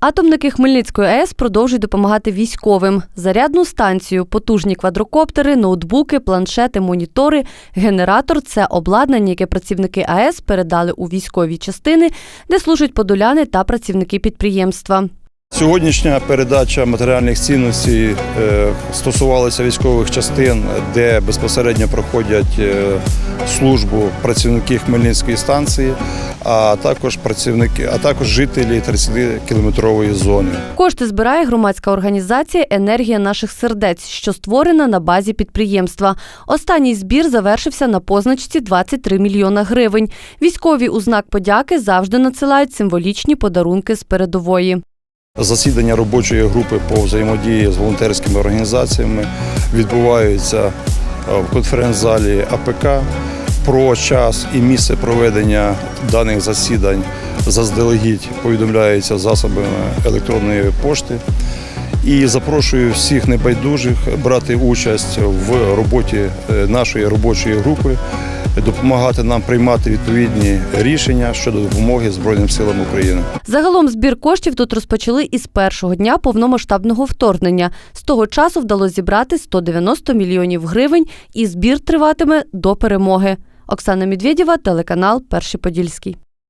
Атомники Хмельницької АЕС продовжують допомагати військовим. Зарядну станцію, потужні квадрокоптери, ноутбуки, планшети, монітори, генератор це обладнання, яке працівники АЕС передали у військові частини, де служать подоляни та працівники підприємства. Сьогоднішня передача матеріальних цінностей е, стосувалася військових частин, де безпосередньо проходять е, службу працівники Хмельницької станції, а також працівники, а також жителі 30-кілометрової зони. Кошти збирає громадська організація Енергія наших сердець, що створена на базі підприємства. Останній збір завершився на позначці 23 мільйона гривень. Військові у знак подяки завжди надсилають символічні подарунки з передової. Засідання робочої групи по взаємодії з волонтерськими організаціями відбуваються е, в конференц-залі АПК. Про час і місце проведення даних засідань заздалегідь повідомляється засобами електронної пошти. І запрошую всіх небайдужих брати участь в роботі е, нашої робочої групи, допомагати нам приймати відповідні рішення щодо допомоги Збройним силам України. Загалом збір коштів тут розпочали із першого дня повномасштабного вторгнення. З того часу вдалося зібрати 190 мільйонів гривень, і збір триватиме до перемоги. Оксана Медведєва, телеканал Перший Подільський.